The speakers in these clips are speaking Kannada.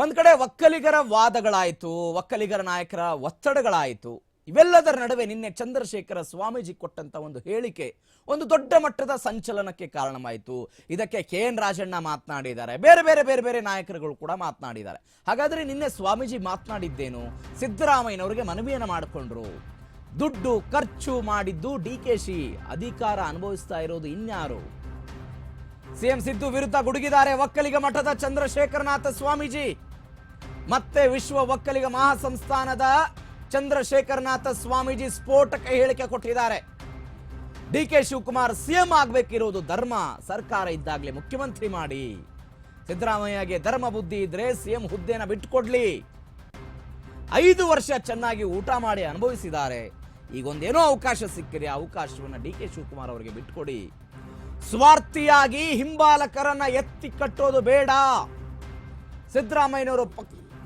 ಒಂದ್ ಕಡೆ ಒಕ್ಕಲಿಗರ ವಾದಗಳಾಯಿತು, ಒಕ್ಕಲಿಗರ ನಾಯಕರ ಒತ್ತಡಗಳಾಯಿತು. ಇವೆಲ್ಲದರ ನಡುವೆ ನಿನ್ನೆ ಚಂದ್ರಶೇಖರ ಸ್ವಾಮೀಜಿ ಕೊಟ್ಟಂತ ಒಂದು ಹೇಳಿಕೆ ಒಂದು ದೊಡ್ಡ ಮಟ್ಟದ ಸಂಚಲನಕ್ಕೆ ಕಾರಣವಾಯಿತು. ಇದಕ್ಕೆ ಕೆ ಎನ್ ರಾಜಣ್ಣ ಮಾತನಾಡಿದ್ದಾರೆ. ಬೇರೆ ಬೇರೆ ಬೇರೆ ಬೇರೆ ನಾಯಕರುಗಳು ಕೂಡ ಮಾತನಾಡಿದ್ದಾರೆ. ಹಾಗಾದ್ರೆ ನಿನ್ನೆ ಸ್ವಾಮೀಜಿ ಮಾತನಾಡಿದ್ದೇನು? ಸಿದ್ದರಾಮಯ್ಯನವರಿಗೆ ಮನವಿಯನ್ನು ಮಾಡಿಕೊಂಡ್ರು. ದುಡ್ಡು, ಖರ್ಚು ಮಾಡಿದ್ದು ಡಿ ಕೆ ಶಿ. ಅಧಿಕಾರ ಅನುಭವಿಸ್ತಾ ಇರೋದು ಇನ್ಯಾರು? ಸಿಎಂ ಸಿದ್ದು ವಿರುದ್ಧ ಗುಡುಗಿದ್ದಾರೆ ಒಕ್ಕಲಿಗ ಮಠದ ಚಂದ್ರಶೇಖರನಾಥ ಸ್ವಾಮೀಜಿ. ಮತ್ತೆ ವಿಶ್ವ ಒಕ್ಕಲಿಗ ಮಹಾಸಂಸ್ಥಾನದ ಚಂದ್ರಶೇಖರನಾಥ ಸ್ವಾಮೀಜಿ ಸ್ಫೋಟಕ ಹೇಳಿಕೆ ಕೊಟ್ಟಿದ್ದಾರೆ. ಡಿ ಕೆ ಶಿವಕುಮಾರ್ ಸಿಎಂ ಆಗಬೇಕಿರೋದು ಧರ್ಮ, ಸರ್ಕಾರ ಇದ್ದಾಗಲೇ ಮುಖ್ಯಮಂತ್ರಿ ಮಾಡಿ. ಸಿದ್ದರಾಮಯ್ಯಗೆ ಧರ್ಮ ಬುದ್ಧಿ ಇದ್ರೆ ಸಿಎಂ ಹುದ್ದೆನ ಬಿಟ್ಟುಕೊಡ್ಲಿ. ಐದು ವರ್ಷ ಚೆನ್ನಾಗಿ ಊಟ ಮಾಡಿ ಅನುಭವಿಸಿದ್ದಾರೆ. ಈಗೊಂದೇನೋ ಅವಕಾಶ ಸಿಕ್ಕಿದೆ ಆ ಅವಕಾಶವನ್ನ ಡಿ ಕೆ ಶಿವಕುಮಾರ್ ಅವರಿಗೆ ಬಿಟ್ಕೊಡಿ ಸ್ವಾರ್ಥಿಯಾಗಿ ಹಿಂಬಾಲಕರನ್ನ ಎತ್ತಿ ಕಟ್ಟೋದು ಬೇಡ. ಸಿದ್ದರಾಮಯ್ಯನವರು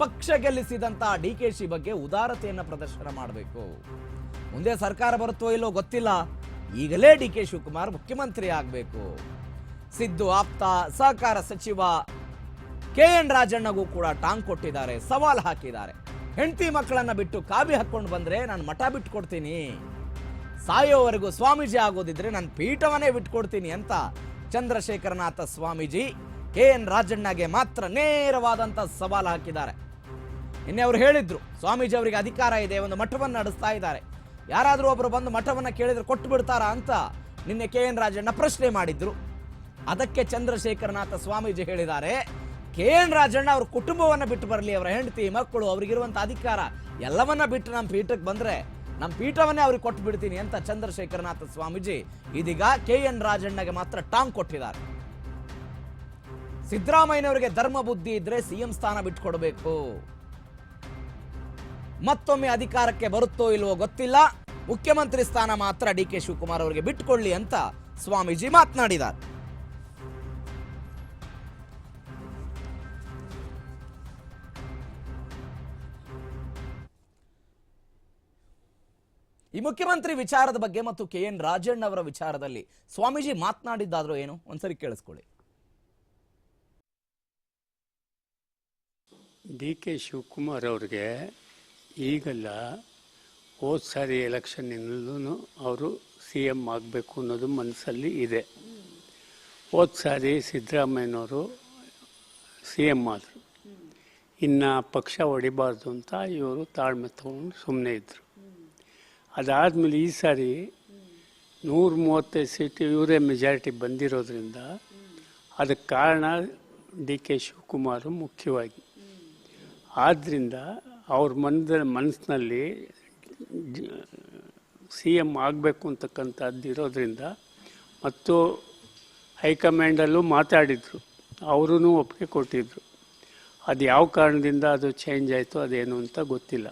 ಪಕ್ಷ ಗೆಲ್ಲಿಸಿದಂತ ಡಿ ಕೆ ಶಿ ಬಗ್ಗೆ ಉದಾರತೆಯನ್ನು ಪ್ರದರ್ಶನ ಮಾಡಬೇಕು. ಮುಂದೆ ಸರ್ಕಾರ ಬರುತ್ತೋ ಇಲ್ಲೋ ಗೊತ್ತಿಲ್ಲ. ಈಗಲೇ ಡಿ ಕೆ ಶಿವಕುಮಾರ್ ಮುಖ್ಯಮಂತ್ರಿ ಆಗಬೇಕು. ಸಿದ್ದು ಆಪ್ತ ಸಹಕಾರ ಸಚಿವ ಕೆ ಎನ್ ರಾಜಣ್ಣಗೂ ಕೂಡ ಟಾಂಗ್ ಕೊಟ್ಟಿದ್ದಾರೆ, ಸವಾಲ್ ಹಾಕಿದ್ದಾರೆ. ಹೆಂಡತಿ ಮಕ್ಕಳನ್ನ ಬಿಟ್ಟು ಕಾವಿ ಹಾಕೊಂಡು ಬಂದ್ರೆ ನಾನು ಮಠ ಬಿಟ್ಕೊಡ್ತೀನಿ. ಸಾಯೋವರೆಗೂ ಸ್ವಾಮೀಜಿ ಆಗೋದಿದ್ರೆ ನಾನು ಪೀಠವನ್ನೇ ಬಿಟ್ಕೊಡ್ತೀನಿ ಅಂತ ಚಂದ್ರಶೇಖರನಾಥ ಸ್ವಾಮೀಜಿ ಕೆ ಎನ್ ರಾಜಣ್ಣಗೆ ಮಾತ್ರ ನೇರವಾದಂತ ಸವಾಲು ಹಾಕಿದ್ದಾರೆ. ನಿನ್ನೆ ಅವರು ಹೇಳಿದ್ರು, ಸ್ವಾಮೀಜಿ ಅವರಿಗೆ ಅಧಿಕಾರ ಇದೆ, ಒಂದು ಮಠವನ್ನು ನಡೆಸ್ತಾ ಇದ್ದಾರೆ. ಯಾರಾದರೂ ಒಬ್ಬರು ಬಂದು ಮಠವನ್ನು ಕೇಳಿದ್ರೆ ಕೊಟ್ಟು ಬಿಡ್ತಾರಾ ಅಂತ ನಿನ್ನೆ ಕೆ ಎನ್ ರಾಜಣ್ಣ ಪ್ರಶ್ನೆ ಮಾಡಿದ್ರು. ಅದಕ್ಕೆ ಚಂದ್ರಶೇಖರನಾಥ ಸ್ವಾಮೀಜಿ ಹೇಳಿದ್ದಾರೆ, ಕೆ ಎನ್ ರಾಜಣ್ಣ ಅವ್ರ ಕುಟುಂಬವನ್ನು ಬಿಟ್ಟು ಬರಲಿ, ಅವರ ಹೆಂಡತಿ, ಮಕ್ಕಳು ಅವ್ರಿಗಿರುವಂಥ ಅಧಿಕಾರ ಎಲ್ಲವನ್ನ ಬಿಟ್ಟು ನಮ್ಮ ಪೀಠಕ್ಕೆ ಬಂದ್ರೆ ನಮ್ಮ ಪೀಠವನ್ನೇ ಅವ್ರಿಗೆ ಕೊಟ್ಟು ಬಿಡ್ತೀನಿ ಅಂತ ಚಂದ್ರಶೇಖರನಾಥ ಸ್ವಾಮೀಜಿ ಇದೀಗ ಕೆ ಎನ್ ರಾಜಣ್ಣಗೆ ಮಾತ್ರ ಟಾಂಗ್ ಕೊಟ್ಟಿದ್ದಾರೆ. ಸಿದ್ದರಾಮಯ್ಯನವರಿಗೆ ಧರ್ಮ ಬುದ್ಧಿ ಇದ್ರೆ ಸಿಎಂ ಸ್ಥಾನ ಬಿಟ್ಕೊಡ್ಬೇಕು. ಮತ್ತೊಮ್ಮೆ ಅಧಿಕಾರಕ್ಕೆ ಬರುತ್ತೋ ಇಲ್ವೋ ಗೊತ್ತಿಲ್ಲ. ಮುಖ್ಯಮಂತ್ರಿ ಸ್ಥಾನ ಮಾತ್ರ ಡಿ ಕೆ ಶಿವಕುಮಾರ್ ಅವರಿಗೆ ಬಿಟ್ಕೊಳ್ಳಿ ಅಂತ ಸ್ವಾಮೀಜಿ ಮಾತನಾಡಿದ್ದಾರೆ. ಈ ಮುಖ್ಯಮಂತ್ರಿ ವಿಚಾರದ ಬಗ್ಗೆ ಮತ್ತು ಕೆ ಎನ್ ರಾಜಣ್ಣ ಅವರ ವಿಚಾರದಲ್ಲಿ ಸ್ವಾಮೀಜಿ ಮಾತನಾಡಿದ್ದಾದ್ರೂ ಏನು? ಒಂದ್ಸರಿ ಕೇಳಿಸ್ಕೊಳ್ಳಿ. ಡಿ ಕೆ ಶಿವಕುಮಾರ್ ಅವ್ರಿಗೆ ಈಗಲ್ಲ, ಹೋದ ಸಾರಿ ಎಲೆಕ್ಷನ್ನಿಂದಲೂ ಅವರು ಸಿ ಎಂ ಆಗಬೇಕು ಅನ್ನೋದು ಮನಸ್ಸಲ್ಲಿ ಇದೆ. ಹೋದ ಸಾರಿ ಸಿದ್ದರಾಮಯ್ಯನವರು ಸಿ ಎಂ ಆದರು. ಇನ್ನು ಪಕ್ಷ ಹೊಡಿಬಾರ್ದು ಅಂತ ಇವರು ತಾಳ್ಮೆ ತಗೊಂಡು ಸುಮ್ಮನೆ ಇದ್ದರು ಅದಾದಮೇಲೆ ಈ ಸಾರಿ ನೂರ ಮೂವತ್ತೈದು ಸೀಟು ಇವರೇ ಮೆಜಾರಿಟಿ ಬಂದಿರೋದ್ರಿಂದ ಅದಕ್ಕೆ ಕಾರಣ ಡಿ ಕೆ ಶಿವಕುಮಾರ್ ಮುಖ್ಯವಾಗಿ. ಆದ್ದರಿಂದ ಅವ್ರ ಮನದ ಮನಸ್ಸಿನಲ್ಲಿ ಸಿ ಎಂ ಆಗಬೇಕು ಅಂತಕ್ಕಂಥದ್ದು ಇರೋದ್ರಿಂದ ಮತ್ತು ಹೈಕಮಾಂಡಲ್ಲೂ ಮಾತಾಡಿದರು ಅವರೂ ಒಪ್ಪಿಗೆ ಕೊಟ್ಟಿದ್ದರು ಅದು ಯಾವ ಕಾರಣದಿಂದ ಅದು ಚೇಂಜ್ ಆಯಿತು ಅದೇನು ಅಂತ ಗೊತ್ತಿಲ್ಲ.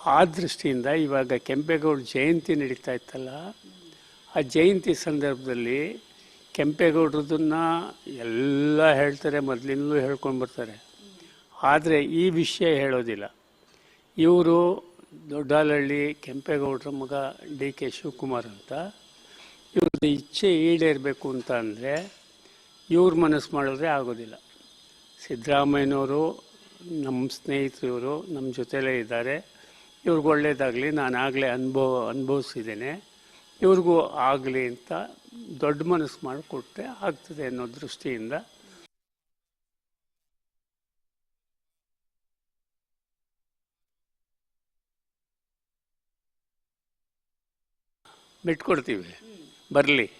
ಆ ದೃಷ್ಟಿಯಿಂದ ಇವಾಗ ಕೆಂಪೇಗೌಡ ಜಯಂತಿ ನಡೀತಾ ಇತ್ತಲ್ಲ, ಆ ಜಯಂತಿ ಸಂದರ್ಭದಲ್ಲಿ ಕೆಂಪೇಗೌಡರದನ್ನ ಎಲ್ಲ ಹೇಳ್ತಾರೆ, ಮೊದಲಿಂದಲೂ ಹೇಳ್ಕೊಂಡು ಬರ್ತಾರೆ ಆದರೆ ಈ ವಿಷಯ ಹೇಳೋದಿಲ್ಲ. ಇವರು ದೊಡ್ಡಾಲಹಳ್ಳಿ ಕೆಂಪೇಗೌಡರ ಮಗ ಡಿ ಕೆ ಶಿವಕುಮಾರ್ ಅಂತ. ಇವ್ರದ್ದು ಇಚ್ಛೆ ಈಡೇರಬೇಕು ಅಂತ ಅಂದರೆ ಇವ್ರ ಮನಸ್ಸು ಮಾಡಿದ್ರೆ ಆಗೋದಿಲ್ಲ. ಸಿದ್ದರಾಮಯ್ಯನವರು ನಮ್ಮ ಸ್ನೇಹಿತರು ಇವರು ನಮ್ಮ ಜೊತೆಲೇ ಇದ್ದಾರೆ. ಇವ್ರಿಗೆ ಒಳ್ಳೇದಾಗಲಿ, ನಾನು ಆಗಲೇ ಅನುಭವ, ಅನುಭವಿಸಿದ್ದೇನೆ. ಇವ್ರಿಗೂ ಆಗಲಿ ಅಂತ ದೊಡ್ಡ ಮನಸ್ಸು ಮಾಡಿಕೊಟ್ರೆ ಆಗ್ತದೆ ಅನ್ನೋ ದೃಷ್ಟಿಯಿಂದ ಬಿಟ್ಕೊಡ್ತೀವಿ. ಬರಲಿ.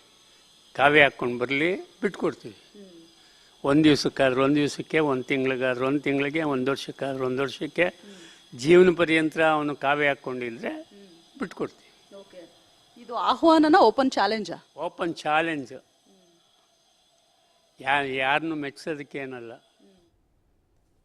ಕಾವ್ಯ ಹಾಕ್ಕೊಂಡು ಬರಲಿ ಬಿಟ್ಕೊಡ್ತೀವಿ. ಒಂದು ದಿವ್ಸಕ್ಕಾದ್ರೆ ಒಂದು ದಿವಸಕ್ಕೆ ಒಂದು ತಿಂಗಳಿಗಾದ್ರೆ ಒಂದು ತಿಂಗಳಿಗೆ ಒಂದು ವರ್ಷಕ್ಕಾದ್ರೂ ಒಂದು ವರ್ಷಕ್ಕೆ ಜೀವನ ಪರ್ಯಂತ ಅವನು ಕಾವ್ಯ ಹಾಕ್ಕೊಂಡಿದ್ರೆ ಬಿಟ್ಕೊಡ್ತೀವಿ. ಇದು ಆಹ್ವಾನನ ಓಪನ್ ಚಾಲೆಂಜ? Open challenge. ಯಾ ಯಾರನ್ನು ಮೆಚ್ಚೋದಕ್ಕೆ ಏನಲ್ಲ